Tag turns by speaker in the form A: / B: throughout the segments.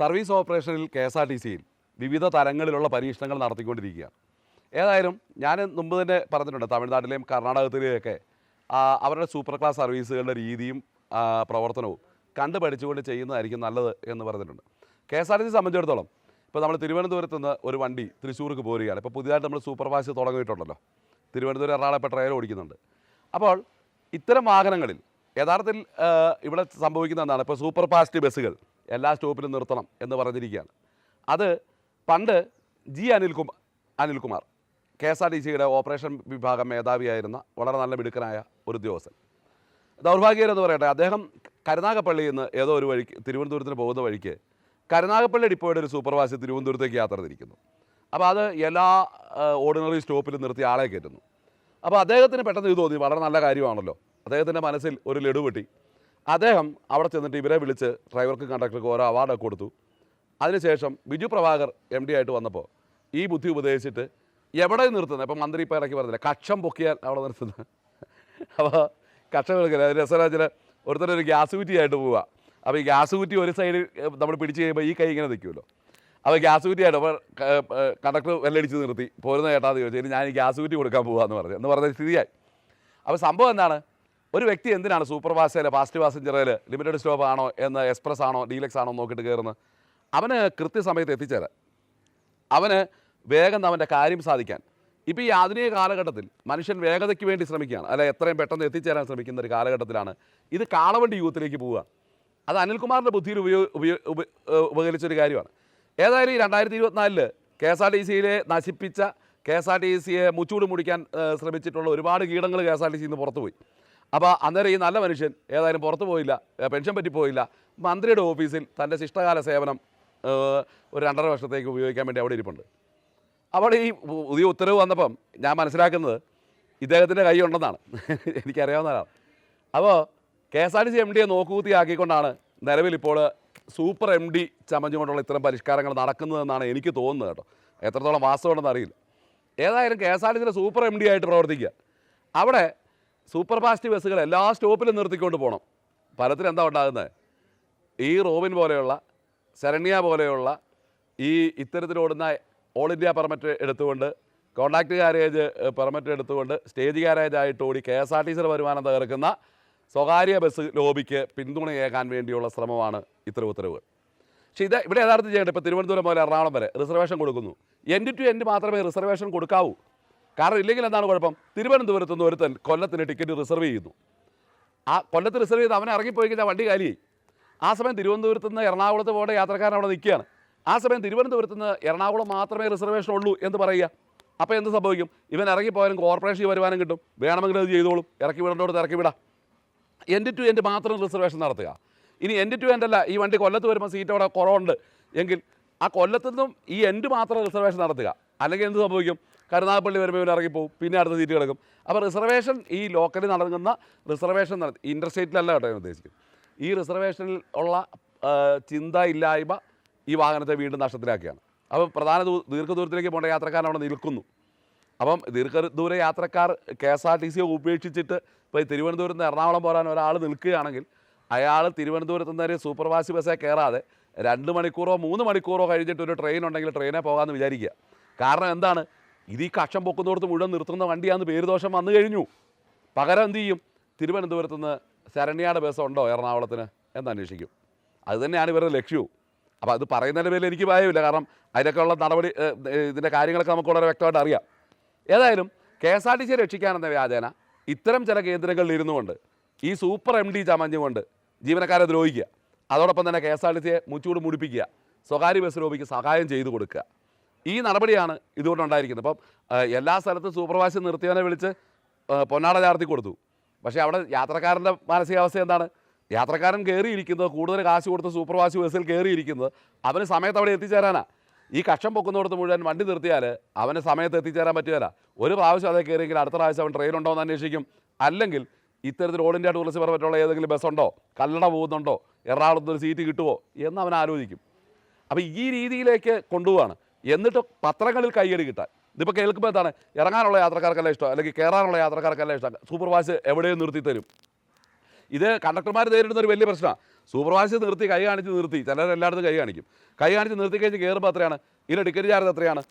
A: Service ഓപ്പറേഷനിൽ K S R T സിയിൽ വിവിധ തലങ്ങളിലുള്ള പരീക്ഷണങ്ങൾ നടത്തിക്കൊണ്ടിരിക്കുകയാണ്. ഏതായാലും ഞാൻ മുമ്പ് തന്നെ പറഞ്ഞിട്ടുണ്ട് തമിഴ്നാട്ടിലെയും കർണാടകത്തിലെയൊക്കെ അവരുടെ സൂപ്പർ ക്ലാസ് സർവീസുകളുടെ രീതിയും പ്രവർത്തനവും കണ്ട് പഠിച്ചുകൊണ്ട് ചെയ്യുന്നതായിരിക്കും നല്ലത് എന്ന് പറഞ്ഞിട്ടുണ്ട്. K S R T C സംബന്ധിച്ചിടത്തോളം ഇപ്പോൾ നമ്മൾ തിരുവനന്തപുരത്ത് നിന്ന് ഒരു വണ്ടി തൃശ്ശൂർക്ക് പോരുകയാണ്. ഇപ്പോൾ പുതിയതായിട്ട് നമ്മൾ സൂപ്പർ ഫാസ്റ്റ് തുടങ്ങിയിട്ടുണ്ടല്ലോ. തിരുവനന്തപുരം എറണാകുളം ഇപ്പോൾ ഓടിക്കുന്നുണ്ട്. അപ്പോൾ ഇത്തരം വാഹനങ്ങളിൽ യഥാർത്ഥത്തിൽ ഇവിടെ സംഭവിക്കുന്ന എന്താണ്? ഇപ്പോൾ സൂപ്പർ ഫാസ്റ്റ് ബസ്സുകൾ എല്ലാ സ്റ്റോപ്പിലും നിർത്തണം എന്ന് പറഞ്ഞിരിക്കുകയാണ്. അത് പണ്ട് G Anilkumar Anilkumar K S R T സിയുടെ ഓപ്പറേഷൻ വിഭാഗം മേധാവിയായിരുന്ന വളരെ നല്ല മിടുക്കനായ ഒരു ഉദ്യോഗസ്ഥൻ. ദൗർഭാഗ്യം എന്ന് പറയട്ടെ അദ്ദേഹം കരുനാഗപ്പള്ളിയിൽ നിന്ന് ഏതോ ഒരു വഴിക്ക് തിരുവനന്തപുരത്തിന് പോകുന്ന വഴിക്ക് കരുനാഗപ്പള്ളി ഡിപ്പോയുടെ ഒരു സൂപ്പർവാസി തിരുവനന്തപുരത്തേക്ക് യാത്ര തിരിക്കുന്നു അപ്പോൾ അത് എല്ലാ ഓർഡിനറി സ്റ്റോപ്പിലും നിർത്തി ആളെ കയറ്റുന്നു. അപ്പോൾ അദ്ദേഹത്തിന് പെട്ടെന്ന് ഇത് തോന്നി വളരെ നല്ല കാര്യമാണല്ലോ. അദ്ദേഹത്തിന്റെ മനസ്സിൽ ഒരു ലഡു വെട്ടി അദ്ദേഹം അവിടെ ചെന്നിട്ട് ഇവരെ വിളിച്ച് ഡ്രൈവർക്ക് കണ്ടക്ടർക്ക് ഓരോ അവാർഡൊക്കെ കൊടുത്തു. അതിനുശേഷം ബിജു പ്രഭാകർ എം ഡി ആയിട്ട് വന്നപ്പോൾ ഈ ബുദ്ധി ഉപദേശിച്ചിട്ട് എവിടെ നിർത്തുന്നത് ഇപ്പം മന്ത്രി ഇപ്പോൾ ഇറക്കി പറഞ്ഞില്ല കക്ഷം പൊക്കിയാൽ അവിടെ നിർത്തുന്നത് അപ്പോൾ കക്ഷം എടുക്കില്ല? രസരാജിന് ഒരുത്തരൊരു ഗ്യാസ് കുറ്റിയായിട്ട് പോവുക അപ്പോൾ ഈ ഗ്യാസ് കുറ്റി ഒരു സൈഡ് നമ്മൾ പിടിച്ച് കഴിയുമ്പോൾ ഈ കൈ ഇങ്ങനെ നിൽക്കുമല്ലോ. അപ്പോൾ ഗ്യാസ് കുറ്റിയായിട്ട് അപ്പോൾ കണ്ടക്ടർ വെല്ലടിച്ച് നിർത്തി. പോരുന്ന ചേട്ടാ ചോദിച്ചു "ഇനി ഞാൻ ഈ ഗ്യാസ് കുറ്റി കൊടുക്കാൻ പോകാമെന്ന് പറഞ്ഞു. എന്ന് പറഞ്ഞ സ്ഥിതിയായി. അപ്പോൾ സംഭവം എന്താണ്? ഒരു വ്യക്തി എന്തിനാണ് സൂപ്പർ ഫാസ്റ്റിൽ ഫാസ്റ്റ് പാസഞ്ചറിൽ ലിമിറ്റഡ് സ്റ്റോപ്പ് ആണോ എന്ന് എക്സ്പ്രസ് ആണോ ഡീലക്സ് ആണോ നോക്കിയിട്ട് കയറുന്നത് അവന് കൃത്യസമയത്ത് എത്തിച്ചേരാൻ. അവന് വേഗം അവന്റെ കാര്യം സാധിക്കാൻ. ഇപ്പോൾ ഈ ആധുനിക കാലഘട്ടത്തിൽ മനുഷ്യൻ വേഗതയ്ക്ക് വേണ്ടി ശ്രമിക്കുകയാണ്. അല്ല എത്രയും പെട്ടെന്ന് എത്തിച്ചേരാൻ ശ്രമിക്കുന്ന ഒരു കാലഘട്ടത്തിലാണ്. ഇത് കാളവണ്ടി യൂത്തിലേക്ക് പോവുക. അത് അനിൽകുമാറിന്റെ ബുദ്ധിയിൽ ഉപയോഗ ഉപയോഗ ഉപ ഉപകരിച്ചൊരു കാര്യമാണ്. ഏതായാലും ഈ രണ്ടായിരത്തി ഇരുപത്തിനാലിൽ കെ എസ് ആർ ടി സിയിലെ നശിപ്പിച്ച കെ എസ് ആർ ടി സിയെ മുച്ചൂട് മുടിക്കാൻ ശ്രമിച്ചിട്ടുള്ള ഒരുപാട് കീടങ്ങൾ കെ എസ് ആർ ടി സിയിൽ നിന്ന് പുറത്തു പോയി അപ്പോൾ അന്നേരം ഈ നല്ല മനുഷ്യൻ ഏതായാലും പുറത്തു പോയില്ല പെൻഷൻ പെൻഷൻ പറ്റിപ്പോയില്ല മന്ത്രിയുടെ ഓഫീസിൽ തന്റെ ശിഷ്ടകാല സേവനം ഒരു രണ്ടര വർഷത്തേക്ക് ഉപയോഗിക്കാൻ വേണ്ടി അവിടെ ഇരിപ്പുണ്ട്. അവിടെ ഈ പുതിയ ഉത്തരവ് വന്നപ്പം ഞാൻ മനസ്സിലാക്കുന്നത് ഇദ്ദേഹത്തിന്റെ കൈ ഉണ്ടെന്നാണ്. എനിക്കറിയാവുന്നതാണ് അപ്പോൾ K S R T C M ഡിയെ നോക്കുകൂത്തിയാക്കിക്കൊണ്ടാണ് നിലവിലിപ്പോൾ സൂപ്പർ എം ഡി ചമഞ്ഞുകൊണ്ടുള്ള ഇത്തരം പരിഷ്കാരങ്ങൾ നടക്കുന്നതെന്നാണ് എനിക്ക് തോന്നുന്നത് കേട്ടോ. എത്രത്തോളം വാസ്തവമുണ്ടെന്ന് അറിയില്ല. ഏതായാലും കെ എസ് ആർ ടി സിയുടെ സൂപ്പർ എം ഡി ആയിട്ട് പ്രവർത്തിക്കുക. അവിടെ സൂപ്പർ ഫാസ്റ്റ് ബസ്സുകൾ എല്ലാ സ്റ്റോപ്പിലും നിർത്തിക്കൊണ്ട് പോകണം ഫലത്തിൽ എന്താ ഉണ്ടാകുന്നത്? ഈ റോബിൻ പോലെയുള്ള ശരണ്യ പോലെയുള്ള ഈ ഇത്തരത്തിലോടുന്ന ഓൾ ഇന്ത്യ പെർമിറ്റ് എടുത്തുകൊണ്ട് കോൺട്രാക്ട് ഗാരേജ് പെർമിറ്റ് എടുത്തുകൊണ്ട് സ്റ്റേജ് ഗാരേജ് ആയിട്ട് ഓടി കെ എസ് ആർ ടി സിയുടെ വരുമാനം തകർക്കുന്ന സ്വകാര്യ ബസ് ലോബിക്ക് പിന്തുണയേകാൻ വേണ്ടിയുള്ള ശ്രമമാണ് ഇത്തരം ഉത്തരവുകൾ പക്ഷേ ഇത് ഇവിടെ യഥാർത്ഥം ചെയ്യേണ്ടത് ഇപ്പോൾ തിരുവനന്തപുരം പോലെ എറണാകുളം വരെ റിസർവേഷൻ കൊടുക്കുന്നു. എൻഡ് ടു എൻഡ് മാത്രമേ റിസർവേഷൻ കൊടുക്കാവൂ. കാരണം ഇല്ലെങ്കിൽ എന്താണ് കുഴപ്പം? തിരുവനന്തപുരത്ത് നിന്ന് ഒരുത്തൻ കൊല്ലത്തിന് ടിക്കറ്റ് റിസർവ് ചെയ്യുന്നു ആ കൊല്ലത്ത് റിസർവ് ചെയ്ത് അവനെ ഇറങ്ങിപ്പോയി കഴിഞ്ഞാൽ വണ്ടി കാലിയായി. ആ സമയം തിരുവനന്തപുരത്ത് നിന്ന് എറണാകുളത്ത് പോകേണ്ട യാത്രക്കാരൻ അവിടെ നിൽക്കുകയാണ്. ആ സമയം തിരുവനന്തപുരത്ത് നിന്ന് എറണാകുളം മാത്രമേ റിസർവേഷൻ ഉള്ളൂ എന്ന് പറയുക. അപ്പോൾ എന്ത് സംഭവിക്കും? ഇവൻ ഇറങ്ങിപ്പോയാലും കോർപ്പറേഷൻ വരുമാനം കിട്ടും. വേണമെങ്കിൽ അത് ചെയ്തോളും. ഇറക്കി വിടേണ്ടോടത്ത് ഇറക്കി വിടാം. എന്റെ ടു എന്റെ മാത്രം റിസർവേഷൻ നടത്തുക. ഇനി എന്റെ ടു എന്റെ അല്ല ഈ വണ്ടി കൊല്ലത്ത് വരുമ്പോൾ സീറ്റ് അവിടെ കുറവുണ്ട്. എങ്കിൽ ആ കൊല്ലത്തു നിന്നും ഈ എന്റെ മാത്രം റിസർവേഷൻ നടത്തുക. അല്ലെങ്കിൽ എന്ത് സംഭവിക്കും? കരുനാഗപ്പള്ളി വരുമ്പോൾ ഇവർ ഇറങ്ങിപ്പോവും. പിന്നെ അടുത്ത സീറ്റ് കിടക്കും. അപ്പോൾ റിസർവേഷൻ ഈ ലോക്കലിൽ നടക്കുന്ന റിസർവേഷൻ നടത്തി. ഇന്റർസ്റ്റേറ്റിലല്ല കേട്ടോ ഞാൻ ഉദ്ദേശിക്കുന്നത് ഈ റിസർവേഷനിൽ ഉള്ള ചിന്ത ഇല്ലായ്മ ഈ വാഹനത്തെ വീണ്ടും നഷ്ടത്തിലാക്കുകയാണ്. അപ്പോൾ പ്രധാന ദീർഘദൂരത്തിലേക്ക് പോകേണ്ട യാത്രക്കാരൻ അവിടെ നിൽക്കുന്നു. അപ്പം ദീർഘദൂര യാത്രക്കാർ കെ എസ് ആർ ടി സിയെ ഉപേക്ഷിച്ചിട്ട് ഇപ്പോൾ തിരുവനന്തപുരത്ത് നിന്ന് എറണാകുളം പോരാൻ ഒരാൾ നിൽക്കുകയാണെങ്കിൽ അയാൾ തിരുവനന്തപുരത്ത് നിന്ന് സൂപ്പർവാസി ബസ്സേ കയറാതെ രണ്ട് മണിക്കൂറോ മൂന്ന് മണിക്കൂറോ കഴിഞ്ഞിട്ട് ഒരു ട്രെയിൻ ഉണ്ടെങ്കിൽ ട്രെയിനെ പോകാമെന്ന് വിചാരിക്കുക. കാരണം എന്താണ്? ഇത് ഈ കക്ഷം പൊക്കുന്നിടത്ത് മുഴുവൻ നിർത്തുന്ന വണ്ടിയാന്ന് പേര് ദോഷം വന്നു കഴിഞ്ഞു. പകരം എന്ത് ചെയ്യും? തിരുവനന്തപുരത്ത് നിന്ന് ശരണ്യയുടെ ബസ് ഉണ്ടോ എറണാകുളത്തിന്? എന്ന് അന്വേഷിക്കും. അത് തന്നെയാണ് ഇവരുടെ ലക്ഷ്യവും അപ്പോൾ അത് പറയുന്നതിന്റെ പേരിൽ എനിക്ക് ഭയമില്ല. കാരണം അതിനൊക്കെയുള്ള നടപടി ഇതിന്റെ കാര്യങ്ങളൊക്കെ നമുക്ക് വളരെ വ്യക്തമായിട്ട് അറിയാം. ഏതായാലും കെ എസ് ആർ ടി സിയെ രക്ഷിക്കാനെന്ന വ്യാജേന ഇത്തരം ചില കേന്ദ്രങ്ങളിൽ ഇരുന്നുകൊണ്ട് ഈ സൂപ്പർ എം ഡി ചമഞ്ഞുകൊണ്ട് ജീവനക്കാരെ ദ്രോഹിക്കുക. അതോടൊപ്പം തന്നെ കെ എസ് ആർ ടി സിയെ മുച്ചൂട് മുടിപ്പിക്കുക. സ്വകാര്യ ബസ് രൂപയ്ക്ക് സഹായം ചെയ്തു കൊടുക്കുക. ഈ നടപടിയാണ് ഇതുകൊണ്ടുണ്ടായിരിക്കുന്നത്. അപ്പം എല്ലാ സ്ഥലത്തും സൂപ്പർവാസി നിർത്തിയവനെ വിളിച്ച് പൊന്നാട ചാർത്തി കൊടുത്തു. പക്ഷേ അവിടെ യാത്രക്കാരന്റെ മാനസികാവസ്ഥ എന്താണ്? യാത്രക്കാരൻ കയറിയിരിക്കുന്നത് കൂടുതൽ കാശ് കൊടുത്ത് സൂപ്പർവാസി ബസ്സിൽ കയറിയിരിക്കുന്നത് അവന് സമയത്ത് അവിടെ എത്തിച്ചേരാനാ. ഈ കക്ഷം പൊക്കുന്നിടത്ത് മുഴുവൻ വണ്ടി നിർത്തിയാൽ അവന് സമയത്ത് എത്തിച്ചേരാൻ പറ്റുകയില്ല ഒരു പ്രാവശ്യം അതേ കയറിയെങ്കിൽ അടുത്ത പ്രാവശ്യം അവൻ ട്രെയിൻ ഉണ്ടോ എന്ന് അന്വേഷിക്കും. അല്ലെങ്കിൽ ഇത്തരത്തിൽ ഓൾ ഇന്ത്യ ടൂറിസ്റ്റ് പെർമിറ്റുള്ള ഏതെങ്കിലും ബസ്സുണ്ടോ കല്ലട പോകുന്നുണ്ടോ? എറണാകുളത്ത് ഒരു സീറ്റ് കിട്ടുമോ എന്ന് അവൻ ആലോചിക്കും. അപ്പോൾ ഈ രീതിയിലേക്ക് കൊണ്ടുപോവാണ്. എന്നിട്ട് പത്രങ്ങളിൽ കൈയടി കിട്ടാൻ. ഇതിപ്പോൾ കേൾക്കുമ്പോൾ എന്താണ്? ഇറങ്ങാനുള്ള യാത്രക്കാർക്കെല്ലാം ഇഷ്ടം അല്ലെങ്കിൽ കയറാനുള്ള യാത്രക്കാർക്കെല്ലാം ഇഷ്ടം. സൂപ്പർവാസ് എവിടെയും നിർത്തി തരും. ഇത് കണ്ടക്ടർമാർ നേരിടുന്ന ഒരു വലിയ പ്രശ്നമാണ് സൂപ്പർവാസി നിർത്തി കൈ കാണിച്ച് നിർത്തി. ചിലർ എല്ലായിടത്തും കൈ കാണിക്കും. കൈ കാണിച്ച് നിർത്തി കഴിഞ്ഞ് കയറുമ്പോൾ എത്രയാണ്? ഇതിന്റെ ടിക്കറ്റ് ചാർജ് എത്രയാണ്?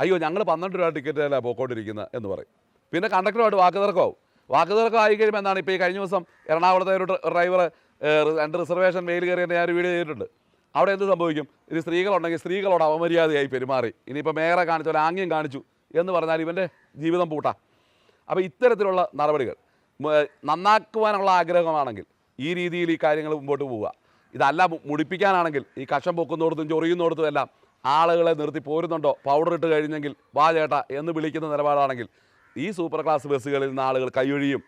A: അയ്യോ ഞങ്ങൾ പന്ത്രണ്ട് രൂപ ടിക്കറ്റ് അല്ല പോയിക്കൊണ്ടിരിക്കുന്നത് എന്ന് പറയും. പിന്നെ കണ്ടക്ടറുമായിട്ട് വാക്ക് തർക്കമാവും വാക്ക് തർക്കം ആയി കഴിയുമ്പോൾ എന്താണ്? ഇപ്പോൾ ഈ കഴിഞ്ഞ ദിവസം എറണാകുളത്തെ ഒരു ഡ്രൈവർ രണ്ട് റിസർവേഷൻ മെയിൽ കയറി ഞാൻ ഒരു വീഡിയോ ചെയ്തിട്ടുണ്ട്. അവിടെ എന്ത് സംഭവിക്കും? ഇത് സ്ത്രീകളുണ്ടെങ്കിൽ സ്ത്രീകളോട് അവമര്യാദയായി പെരുമാറി. ഇനിയിപ്പോൾ മേയറെ കാണിച്ചു പോലെ ആംഗ്യം കാണിച്ചു എന്ന് പറഞ്ഞാൽ ഇവന്റെ ജീവിതം പൂട്ടാം. അപ്പോൾ ഇത്തരത്തിലുള്ള നടപടികൾ നന്നാക്കുവാനുള്ള ആഗ്രഹമാണെങ്കിൽ ഈ രീതിയിൽ ഈ കാര്യങ്ങൾ മുമ്പോട്ട് പോവുക. ഇതല്ല മുടിപ്പിക്കാനാണെങ്കിൽ ഈ കഷം പൊക്കുന്നിടത്തും ചൊറിയുന്നിടത്തും എല്ലാം ആളുകളെ നിർത്തി പോരുന്നുണ്ടോ? പൗഡർ ഇട്ട് കഴിഞ്ഞെങ്കിൽ വാ ചേട്ടാ എന്ന് വിളിക്കുന്ന നിലപാടാണെങ്കിൽ ഈ സൂപ്പർ ക്ലാസ് ബസ്സുകളിൽ നിന്ന് ആളുകൾ കൈയൊഴിയും.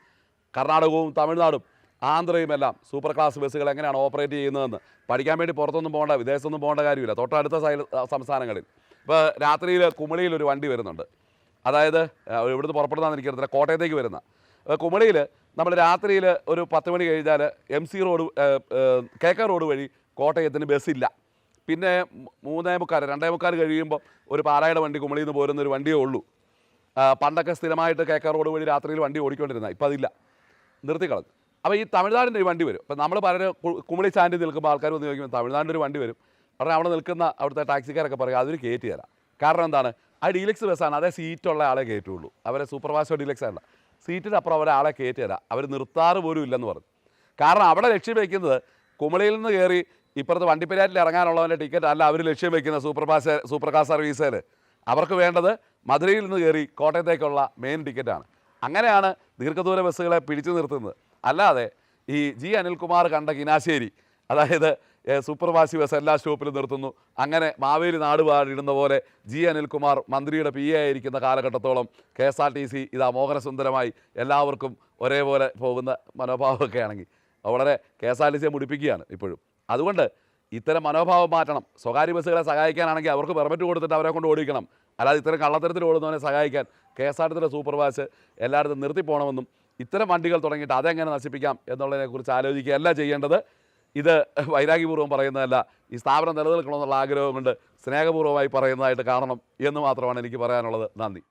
A: കർണാടകവും തമിഴ്നാടും ആന്ധ്രയും എല്ലാം സൂപ്പർ ക്ലാസ് ബസ്സുകൾ എങ്ങനെയാണ് ഓപ്പറേറ്റ് ചെയ്യുന്നതെന്ന്. പഠിക്കാൻ വേണ്ടി പുറത്തൊന്നും പോകേണ്ട വിദേശത്തൊന്നും പോകേണ്ട കാര്യമില്ല. തൊട്ടടുത്ത സംസ്ഥാനങ്ങളിൽ. ഇപ്പോൾ രാത്രിയിൽ കുമളിയിൽ ഒരു വണ്ടി വരുന്നുണ്ട്. അതായത് ഇവിടുന്ന് പുറപ്പെടുന്നതെന്ന് എനിക്കറിയത്തില്ല കോട്ടയത്തേക്ക് വരുന്ന. കുമളിയിൽ നമ്മൾ രാത്രിയിൽ ഒരു പത്ത് മണി കഴിഞ്ഞാൽ M C road K K road വഴി കോട്ടയത്തിന് ബസ്സില്ല. പിന്നെ മൂന്നേ മുക്കാൽ രണ്ടേ മുക്കാൽ കഴിയുമ്പോൾ ഒരു പാലായുടെ വണ്ടി കുമളിയിൽ നിന്ന് പോരുന്ന ഒരു വണ്ടിയേ ഉള്ളൂ. പണ്ടൊക്കെ സ്ഥിരമായിട്ട് കെ കെ റോഡ് വഴി രാത്രിയിൽ വണ്ടി ഓടിക്കൊണ്ടിരുന്ന ഇപ്പം അതില്ല നിർത്തിക്കളഞ്ഞു. അപ്പോൾ ഈ തമിഴ്നാടിന്റെ ഒരു വണ്ടി വരും. അപ്പോൾ നമ്മൾ പലരും കുമളി സ്റ്റാൻഡിൽ നിൽക്കുമ്പോൾ ആൾക്കാർ വന്ന് ചോദിക്കുമ്പോൾ തമിഴ്നാടിന്റെ ഒരു വണ്ടി വരും. പറഞ്ഞാൽ അവിടെ നിൽക്കുന്ന അവിടുത്തെ ടാക്സിക്കാരൊക്കെ പറയും അതൊരു കയറ്റി തരാം. കാരണം എന്താണ്? ആ ഡീലക്സ് ബസ്സാണ് അതേ സീറ്റുള്ള ആളെ കയറ്റുള്ളൂ. അവരെ സൂപ്പർ ഫാസ്റ്റോ ഡീലക്സ് അല്ല സീറ്റിന് അപ്പുറം അവരെ ആളെ കയറ്റി തരാം. അവർ നിർത്താറ് പോലും ഇല്ലെന്ന് പറഞ്ഞു. കാരണം അവിടെ ലക്ഷ്യം വയ്ക്കുന്നത് കുമളിയിൽ നിന്ന് കയറി ഇപ്പുറത്ത് വണ്ടിപ്പെരിയാറ്റിൽ ഇറങ്ങാനുള്ളവന്റെ ടിക്കറ്റ് അല്ല അവർ ലക്ഷ്യം വയ്ക്കുന്ന സൂപ്പർ പാസ് സൂപ്പർ കാർ സർവീസിൽ അവർക്ക് വേണ്ടത് മധുരയിൽ നിന്ന് കയറി കോട്ടയത്തേക്കുള്ള മെയിൻ ടിക്കറ്റാണ് അങ്ങനെയാണ് ദീർഘദൂര ബസ്സുകളെ പിടിച്ചു നിർത്തുന്നത്. അല്ലാതെ ഈ ജി അനിൽകുമാർ കണ്ട കിനാശ്ശേരി അതായത് സൂപ്പർവാസി സൂപ്പർ വാസി ബസ് എല്ലാ സ്റ്റോപ്പിലും നിർത്തുന്നു. അങ്ങനെ മാവേലി നാട് പാടിടുന്ന പോലെ ജി അനിൽകുമാർ മന്ത്രിയുടെ പി എ ആയിരിക്കുന്ന കാലഘട്ടത്തോളം K S R T C ഇത് അമോഘനസുന്ദരമായി എല്ലാവർക്കും ഒരേപോലെ പോകുന്ന മനോഭാവമൊക്കെ ആണെങ്കിൽ വളരെ കെ എസ് ആർ ടി സിയെ മുടിപ്പിക്കുകയാണ് ഇപ്പോഴും. അതുകൊണ്ട് ഇത്തരം മനോഭാവം മാറ്റണം. സ്വകാര്യ ബസ്സുകളെ സഹായിക്കാനാണെങ്കിൽ അവർക്ക് പെർമിറ്റ് കൊടുത്തിട്ട് അവരെ കൊണ്ട് ഓടിക്കണം. അല്ലാതെ ഇത്തരം കള്ളത്തരത്തിൽ ഓടുന്നവനെ സഹായിക്കാൻ കെ എസ് ആർ ടി സിയുടെ സൂപ്പർ വാസ് എല്ലായിടത്തും നിർത്തി പോകണമെന്നും ഇത്തരം വണ്ടികൾ തുടങ്ങിയിട്ട് അതെങ്ങനെ നശിപ്പിക്കാം എന്നുള്ളതിനെക്കുറിച്ച് ആലോചിക്കുകയല്ല ചെയ്യേണ്ടത്. ഇത് വൈരാഗ്യപൂർവം പറയുന്നതല്ല. ഈ സ്ഥാപനം നിലനിൽക്കണമെന്നുള്ള ആഗ്രഹം കൊണ്ട് സ്നേഹപൂർവമായി പറയുന്നതായിട്ട് കാണണം എന്ന് മാത്രമാണ് എനിക്ക് പറയാനുള്ളത്. നന്ദി.